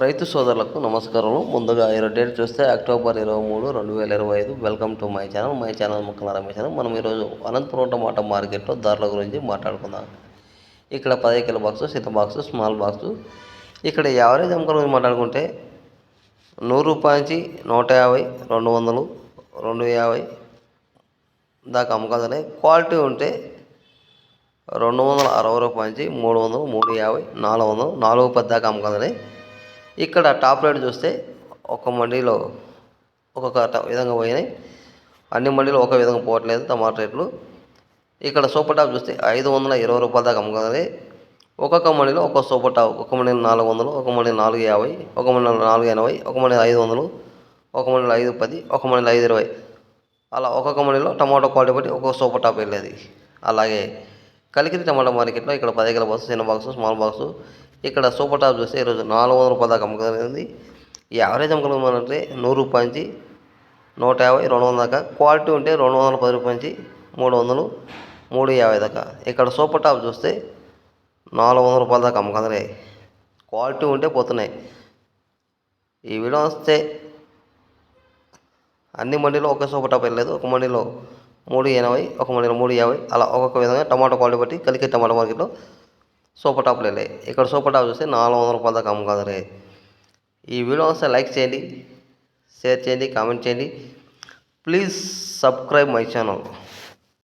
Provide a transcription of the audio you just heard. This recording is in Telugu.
రైతు సోదరులకు నమస్కారం ముందుగా ఈరోజు డేట్ చూస్తే అక్టోబర్ ఇరవై మూడు రెండు వేల ఇరవై ఐదు. Welcome to my channel my channel ముక్కల రమేష్ ఛానల్ మనం ఈరోజు అనంతపురం టమాటా మార్కెట్లో ధరల గురించి మాట్లాడుకుందాం. ఇక్కడ పది కిలో బాక్సు సిత బాక్సు స్మాల్ బాక్సు. ఇక్కడ యావరేజ్ అమ్మకం గురించి మాట్లాడుకుంటే నూరు రూపాయల నుంచి నూట యాభై రెండు వందలు రెండు యాభై దాకా అమ్మకాలనే క్వాలిటీ ఉంటే రెండు వందల అరవై రూపాయల నుంచి మూడు వందలు మూడు యాభై నాలుగు వందలు నాలుగు పది దాకా అమ్మకాలని ఇక్కడ టాప్ రేట్ చూస్తే ఒక మండీలో ఒక్కొక్క విధంగా పోయినాయి. అన్ని మండీలు ఒక విధంగా పోవట్లేదు టమాటా రేట్లు. ఇక్కడ సూపర్ టాప్ చూస్తే ఐదు వందల ఇరవై రూపాయల దాకా అమ్మకాలని ఒక్కొక్క మండీలో ఒక్కొక్క సూపర్ టాప్ ఒక మండీ నాలుగు వందలు ఒక మండీ నాలుగు యాభై ఒక మండీలో నాలుగు ఎనభై ఒక మండీలో ఐదు వందలు ఒక మండీలో ఐదు పది ఒక మండీలో ఐదు ఇరవై. అలా ఒక్కొక్క మండీలో టమాటో క్వాలిటీ బట్టి ఒక్కొక్క సూపర్ టాప్ వెళ్ళేది. అలాగే కలికిరి టమాటా మార్కెట్లో ఇక్కడ పది కిలో బాక్స్ చిన్న బాక్స్ స్మాల్ బాక్స్ ఇక్కడ సూపర్ టాప్ చూస్తే ఈరోజు నాలుగు వందల రూపాయల దాకా అమ్మకం ఈ యావరేజ్ అమ్మకం అంటే నూరు రూపాయల నుంచి నూట యాభై రెండు వందల దాకా. క్వాలిటీ ఉంటే రెండు వందల పది రూపాయల నుంచి మూడు వందలు మూడు యాభై దాకా. ఇక్కడ సూపర్ టాప్ చూస్తే నాలుగు వందల రూపాయల దాకా అమ్మకం క్వాలిటీ ఉంటే పోతున్నాయి. ఈ వీడియో వస్తే అన్ని మండీలో ఒకే సూపర్ టాప్ వెళ్ళలేదు ఒక మండీలో మూడు ఎనభై ఒక మండీలో మూడు యాభై అలా ఒక్కొక్క విధంగా టమాటో క్వాలిటీ బట్టి కలికే టమాటో మార్కెట్లో సూపర్ టాప్లు వెళ్ళాయి ఇక్కడ సూపర్ టాప్ చూస్తే నాలుగు వందల రూపాయల దాకా అమ్మకాదరే ఈ వీడియో వస్తే లైక్ చేయండి షేర్ చేయండి కామెంట్ చేయండి. Please subscribe my channel.